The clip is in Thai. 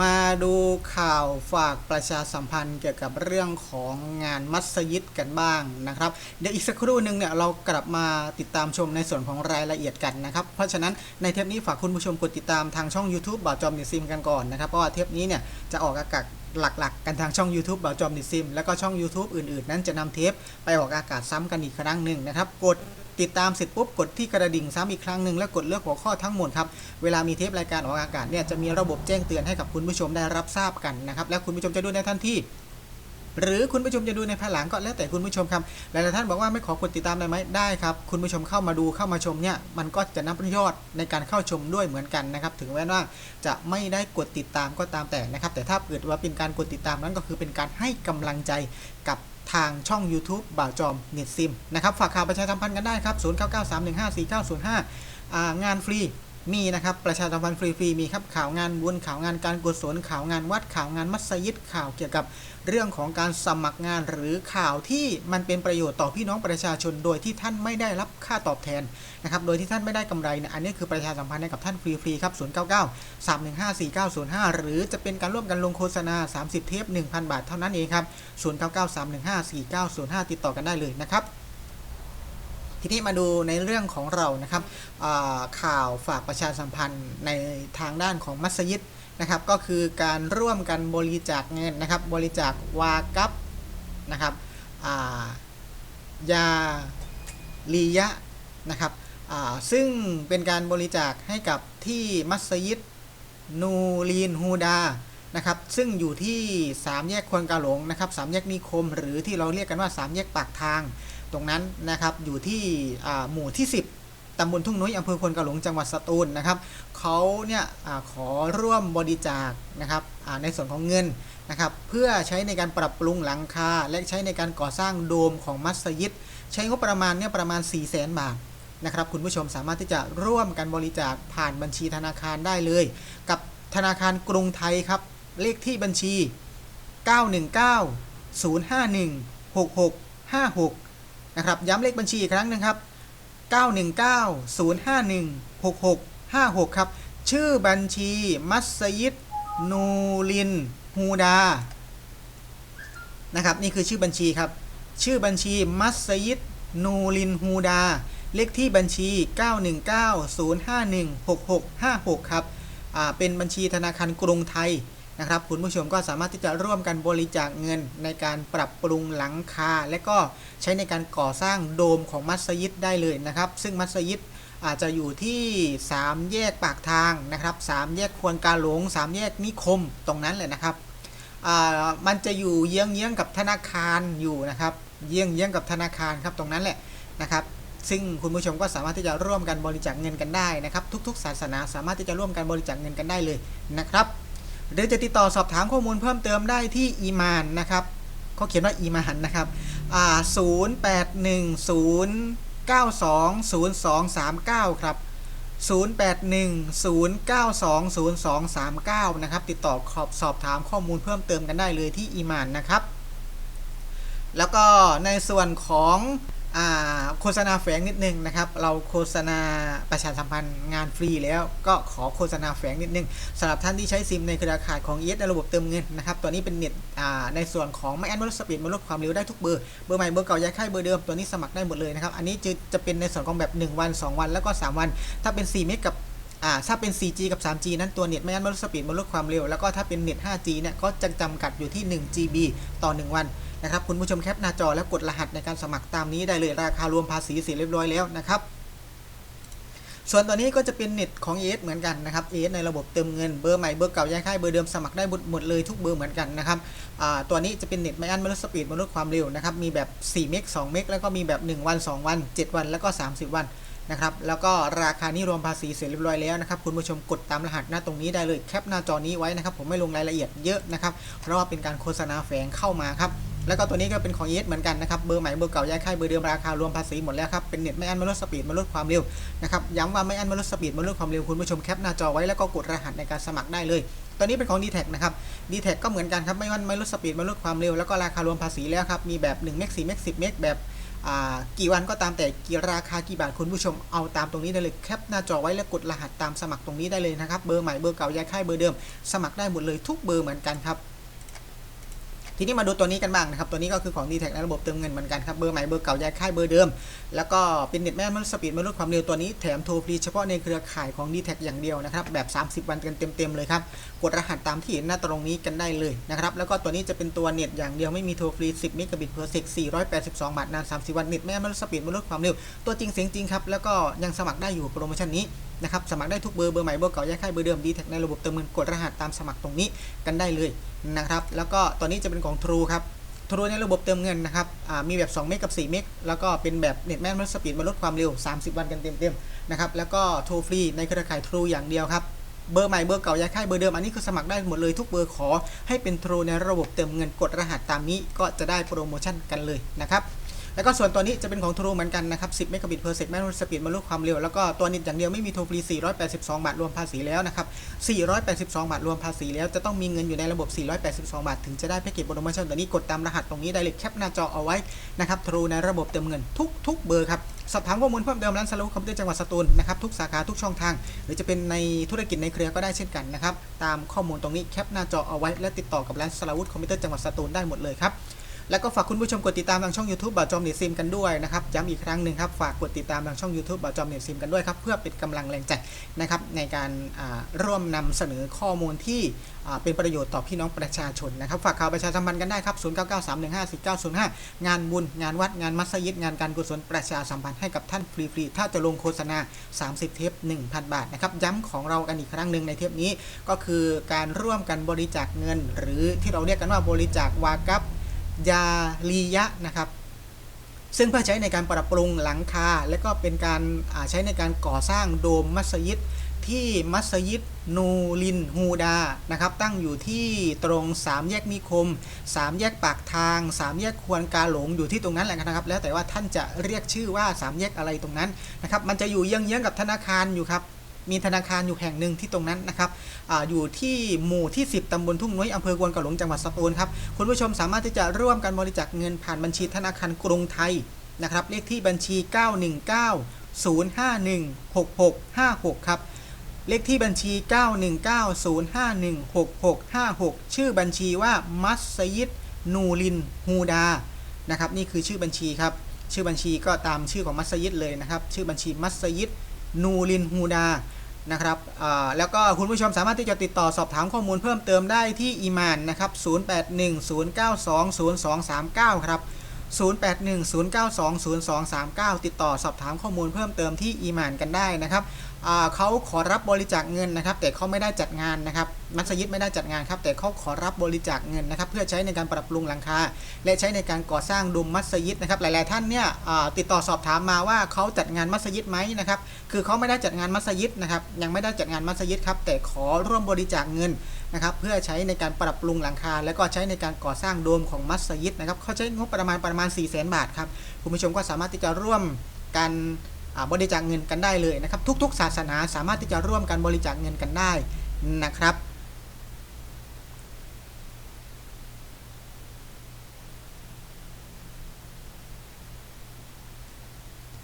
มาดูข่าวฝากประชาสัมพันธ์เกี่ยวกับเรื่องของงานมัสยิดกันบ้างนะครับ เดี๋ยวอีกสักครู่หนึ่งเนี่ยเรากลับมาติดตามชมในส่วนของรายละเอียดกันนะครับ เพราะฉะนั้นในเทปนี้ฝากคุณผู้ชมกดติดตามทางช่อง YouTube บ่าวจอมนิซิมกันก่อนนะครับ เพราะว่าเทปนี้เนี่ยจะออกอากาศ หลักๆ กันทางช่อง YouTube บ่าวจอมนิซิม แล้วก็ช่อง YouTube อื่นๆ นั้นจะนำเทปไปออกอากาศซ้ำกันอีกครั้งหนึ่งนะครับ กดติดตามเสร็จปุ๊บกดที่กระดิ่งซ้ำอีกครั้งหนึ่งแล้วกดเลือกหัวข้อทั้งหมดครับ เวลามีเทปรายการออกอากาศเนี่ยจะมีระบบแจ้งเตือนให้กับคุณผู้ชมได้รับทราบกันนะครับ และคุณผู้ชมจะดูในทันที หรือคุณผู้ชมจะดูในภายหลังก็แล้วแต่คุณผู้ชมครับหลายๆท่านบอกว่าไม่ขอกดติดตามได้ไหมได้ครับคุณผู้ชมเข้ามาดูเข้ามาชมเนี่ยมันก็จะนับยอดในการเข้าชมด้วยเหมือนกันนะครับถึงแม้ว่าจะไม่ได้กดติดตามก็ตามแต่นะครับ แต่ถ้าเกิดว่าเป็นการกดติดตามนั้นก็คือเป็นการให้กำลังใจกับทางช่อง YouTube บ่าวจอมเน็ตซิมนะครับฝากข่าวประชาสัมพันธ์กันได้ครับ 0993154905อ่างานฟรี มีนะครับประชาสัมพันธ์ฟรีๆมีครับข่าวงานบุญข่าวงานการกุศลข่าวงานวัดข่าวงานมัสยิดข่าวเกี่ยวกับเรื่องของการสมัครงานหรือข่าวที่มันเป็นประโยชน์ต่อพี่น้องประชาชน โดยที่ท่านไม่ได้รับค่าตอบแทนนะครับโดยที่ท่านไม่ได้กำไรนี่ยอันนี้คือประชาสัมพันธ์ให้กับท่านฟรีๆครับ099 315 4905 หรือจะเป็นการร่วมกันลงโฆษณา 30 เทป 1,000 บาทเท่านั้นเองครับ099 315 4905 ติดต่อกันได้เลยนะครับ ทีนี้มาดูในเรื่องของเรานะครับข่าวฝากประชาสัมพันธ์ในทางด้านของมัสยิดนะครับ ก็คือการร่วมกันบริจาคเงินนะครับ บริจาควากับนะครับายาลียะนะครับซึ่งเป็นการบริจาคให้กับที่มัสยิดนูรีนฮูดานะครับซึ่งอยู่ที่ 3 แยกควนกาหลงนะครับสามแยกนิคม หรือที่เราเรียกกันว่า 3 แยกปากทาง ตรงนั้นนะครับอยู่ที่หมู่ที่ 10ตำบลทุ่งนุ้ยอำเภอควนกาหลงจังหวัดสตูลนะครับเขาเนี่ยอขอร่วมบริจาคนะครับในส่วนของเงินนะครับเพื่อใช้ในการปรับปรุงหลังคาและใช้ในการก่อสร้างโดมของมัสยิด ใช้งบประมาณเนี่ยประมาณ 4 0 0 0 0 0บาทนะครับคุณผู้ชมสามารถที่จะร่วมกันบริจาคผ่านบัญชีธนาคารได้เลย กับธนาคารกรุงไทยครับ เลขที่บัญชี 919 051 6656 นะครับย้ำเลขบัญชีอีกครั้งหนึงครับ 919 051 6656 ครับ ชื่อบัญชี มัสยิด นูริน ฮูดา นะครับ นี่คือชื่อบัญชีครับ ชื่อบัญชี มัสยิด นูริน ฮูดา เลขที่บัญชี 919-051-6656 ครับ อ่า เป็นบัญชีธนาคารกรุงไทย นะครับ คุณผู้ชมก็สามารถที่จะร่วมกันบริจาคเงินในการปรับปรุงหลังคา และก็ใช้ในการก่อสร้างโดมของมัสยิดได้เลยนะครับ ซึ่งมัสยิดอาจจะอยู่ที่ 3 แยกปากทางนะครับ 3 แยกควนกาหลง 3 แยกนิคมตรงนั้นเลยนะครับมันจะอยู่เยื้องเยื้องกับธนาคารอยู่นะครับ เยื้องเยื้องกับธนาคารครับตรงนั้นแหละนะครับ ซึ่งคุณผู้ชมก็สามารถที่จะร่วมกันบริจาคเงินกันได้นะครับ ทุก ๆ ศาสนาสามารถที่จะร่วมกันบริจาคเงินกันได้เลยนะครับ หรือจะติดต่อสอบถามข้อมูลเพิ่มเติมได้ที่อีมานนะครับเขาเขียนว่าอีมานนะครับอ่า0 8 1 0 9 2 0 2 3 9ครับ0810920239 นะครับ ติดต่อขอบสอบถามข้อมูลเพิ่มเติมกันได้เลยที่อีมานนะครับ แล้วก็ในส่วนของ โฆษณาแฝงนิดนึงนะครับ เราโฆษณาประชาสัมพันธ์งานฟรีแล้ว ก็ขอโฆษณาแฝงนิดนึงสำหรับท่านที่ใช้ซิมในเครือข่ายของ ES ในระบบเติมเงินนะครับตัวนี้เป็นเน็ตในส่วนของไม่แอนด์มลสปีดมันลดความเร็วได้ทุกเบอร์เบอร์ใหม่เบอร์เก่าย้ายค่ายเบอร์เดิมตัวนี้สมัครได้หมดเลยนะครับ อันนี้จะจะเป็นในส่วนของแบบ 1 วัน 2 วันแล้วก็ 3 วัน ถ้าเป็น 4 เมกกับอ่าถ้าเป็น 4G กับ 3G นั้นตัวเน็ตไม่อั้นมันลดสปีดมันลดความเร็ว แล้วก็ถ้าเป็นเน็ต 5G เนี่ยก็จะจำกัดอยู่ที่ 1 GB ต่อ 1 วัน นะครับคุณผู้ชมแคปหน้าจอแล้วกดรหัสในการสมัครตามนี้ได้เลยราคารวมภาษีเสร็จเรียบร้อยแล้วนะครับส่วนตัวนี้ก็จะเป็นเน็ตของ AS เหมือนกันนะครับ AS ในระบบเติมเงินเบอร์ใหม่เบอร์เก่าย้ายค่ายเบอร์เดิมสมัครได้หมดเลยทุกเบอร์เหมือนกันนะครับตัวนี้จะเป็นเน็ตไม่อั้นไม่ลดสปีดไม่ลดความเร็วนะครับมีแบบ4เมก2เมกแล้วก็มีแบบ 1 วัน 2 วัน 7 วันแล้วก็ 30 วันนะครับแล้วก็ราคานี้รวมภาษีเสร็จเรียบร้อยแล้วนะครับคุณผู้ชมกดตามรหัสหน้าตรงนี้ได้เลยแคปหน้าจอนี้ไว้นะครับผมไม่ลงรายละเอียดเยอะนะครับเพราะว่าเป็นการโฆษณาแฝงเข้ามาครับ แล้วก็ตัวนี้ก็เป็นของเอสเหมือนกันนะครับ เบอร์ใหม่ เบอร์เก่าย้ายค่าย เบอร์เดิมราคารวมภาษีหมดแล้วครับ เป็นเน็ตไม่อั้นไม่ลดสปีดไม่ลดความเร็วนะครับ ย้ำว่าไม่อั้นไม่ลดสปีดไม่ลดความเร็วคุณผู้ชมแคปหน้าจอไว้แล้วก็กดรหัสในการสมัครได้เลย ตัวนี้เป็นของ d t แทนะครับ d t แทก็เหมือนกันครับไม่อั้นไม่ลดสปีดไม่ลดความเร็วแล้วก็ราคารวมภาษีแล้วครับ มีแบบ1เมก4เมก10เมกแบบกี่วันก็ตามแต่กี่ราคากี่บาทคุณผู้ชมเอาตามตรงนี้ได้เลยแคปหน้าจอไว้แล้วกดรหัสตามสมัครตรงนี้ได้เลยนะครับเบอร์ใหม่เบอร์เก่าย้ายค่ายเบอร์เดิม สมัครได้หมดเลยทุกเบอร์เหมือนกันครับ ทีนี้มาดูตัวนี้กันบ้างนะครับ ตัวนี้ก็คือของ d t แทในระบบเติมเงินเหมือนกันครับ เบอร์ใหม่เบอร์เก่าย้ายค่ายเบอร์เดิม แล้วก็เป็นเน็ตแม่นมันสปีดมันลดความเร็วตัวนี้แถมโทรฟรีเฉพาะในเครือข่ายของ d t แทอย่างเดียวนะครับ แบบ 30 วันกันเต็มๆเลยครับ กดรหัสตามที่เห็นหน้าตรงนี้กันได้เลยนะครับ แล้วก็ตัวนี้จะเป็นตัวเน็ตอย่างเดียวไม่มีโทรฟรี 10 เมกะบิต per sec 482 บาทนาน 30 วันเน็ตแม่มันสปีดมันลดความเร็วตัวจริงเสียงจริงครับแล้วก็ยังสมัครได้อยู่โปรโมชั่นนี้นะครับสมัครได้ทุกเบอร์เบอร์ใหม่เบอร์เก่าย้ายค่ายเบอร์เดิม d t แทในระบบเติมเงินกดรหัสตามสมัครตรงนี้กันได้เลยนะครับแล้วก็ตัวนี้จะเป็นของ True ครับทรูในระบบเติมเงินนะครับ มีแบบ 2 เมกกับ 4 เมก แล้วก็เป็นแบบเน็ตแม่นสปีดมาลดความเร็ว 30 วันกันเต็มๆ นะครับ แล้วก็โทรฟรีในเครือข่ายทรูอย่างเดียวครับ เบอร์ใหม่ เบอร์เก่าย้ายค่ายเบอร์เดิม อันนี้คือสมัครได้หมดเลยทุกเบอร์ขอ ให้เป็นทรูในระบบเติมเงินกดรหัสตามนี้ก็จะได้โปรโมชั่นกันเลยนะครับ แล้วก็ส่วนตัวนี้จะเป็นของ True เหมือนกันนะครับ 10เมกะบิต per sec แม่นสปีดมาลดความเร็ว แล้วก็ตัวนิดอย่างเดียวไม่มีโทรฟรี 482 บาทรวมภาษีแล้วนะครับ 482 บาทรวมภาษีแล้วจะต้องมีเงินอยู่ในระบบ 482 บาท ถึงจะได้แพ็กเกจโปรโมชั่นตัวนี้กดตามรหัสตรงนี้ได้เลยแคปหน้าจอเอาไว้นะครับ True ในระบบเติมเงินทุกทุกเบอร์ครับสอบถามข้อมูลเพิ่มเติมร้านสรุปคอมพิวเตอร์จังหวัดสตูลนะครับทุกสาขาทุกช่องทาง หรือจะเป็นในธุรกิจในเครือก็ได้เช่นกันนะครับตามข้อมูลตรงนี้แคปหน้าจอเอาไว้และติดต่อกับร้านสลาวุธคอมพิวเตอร์จังหวัดสตูลได้หมดเลยครับ แล้วก็ฝากคุณผู้ชมกดติดตามทางช่อง YouTube บ่าวจอมเน็ตซิมกันด้วยนะครับย้ำอีกครั้งหนึ่งครับฝากกดติดตามทางช่อง YouTube บ่าวจอมเน็ตซิมกันด้วยครับเพื่อเป็นกำลังแรงใจนะครับในการร่วมนำเสนอข้อมูลที่เป็นประโยชน์ต่อพี่น้องประชาชนนะครับฝากข่าวประชาสัมพันธ์กันได้ครับ 0993154905 งานบุญงานวัดงานมัสยิดงานการกุศลประชาสัมพันธ์ให้กับท่านฟรีๆถ้าจะลงโฆษณา 30 เทป 1,000 บาทนะครับย้ำของเรากันอีกครั้งหนึ่งในเทปนี้ก็คือการร่วมกันบริจาคเงิน หรือที่เราเรียกกันว่าบริจาควากับ ยาลียะนะครับซึ่งเพื่อใช้ในการปรับปรุงหลังคา และก็เป็นการาใช้ในการก่อสร้างโดมมัสยิด ที่มัสยิดนูลินฮูดานะครับตั้งอยู่ที่ตรง3แยกนิคม 3 แยกปากทาง 3 แยกควรกาหลงอยู่ที่ตรงนั้นแหละนะครับ แล้วแต่ว่าท่านจะเรียกชื่อว่า 3 แยกอะไรตรงนั้นนะครับมันจะอยู่เยื้องๆกับธนาคารอยู่ครับ มีธนาคารอยู่แห่งหนึ่งที่ตรงนั้นนะครับออยู่ที่หมู่ที่ 10ตำบลทุ่งน้อยอำเภอกวนกาหลงจังหวัดสตูลครับคุณผู้ชมสามารถที่จะร่วมกันบริจาคเงินผ่านบัญชีธนาคารกรุงไทยนะครับเลขที่บัญชี 919-051-6656 ครับเลขที่บัญชี 919-051-6656 ชื่อบัญชีว่ามัสยิดนูลินฮูดานะครับนี่คือชื่อบัญชีครับชื่อบัญชีก็ตามชื่อของมัสยิดเลยนะครับ ชื่อบัญชีมัสยิดนูลินฮูดา นะครับแล้วก็คุณผู้ชมสามารถที่จะติดต่อสอบถามข้อมูลเพิ่มเติมได้ที่อีมานนะครับ 0810920239 ครับ 0810920239 ติดต่อสอบถามข้อมูลเพิ่มเติมที่อีมานกันได้นะครับ เขาขอรับบริจาคเงินนะครับ แต่เขาไม่ได้จัดงานนะครับมัสยิดไม่ได้จัดงานครับ แต่เขาขอรับบริจาคเงินนะครับ เพื่อใช้ในการปรับปรุงหลังคาและใช้ในการก่อสร้างดุมมัสยิดนะครับ หลาย ๆ ท่านเนี่ยติดต่อสอบถามมาว่าเขาจัดงานมัสยิดไหมนะครับ คือเขาไม่ได้จัดงานมัสยิดนะครับ ยังไม่ได้จัดงานมัสยิดครับ แต่ขอร่วมบริจาคเงินนะครับ เพื่อใช้ในการปรับปรุงหลังคา และก็ใช้ในการก่อสร้างโดมของมัสยิดนะครับเขาใช้งบประมาณประมาณ 4 0 0 0 0 0 บาทครับ คุณผู้ชมก็สามารถที่จะร่วมกัน บริจาคเงินกันได้เลยนะครับ ทุก ๆ ศาสนาสามารถที่จะร่วมกันบริจาคเงินกันได้นะครับ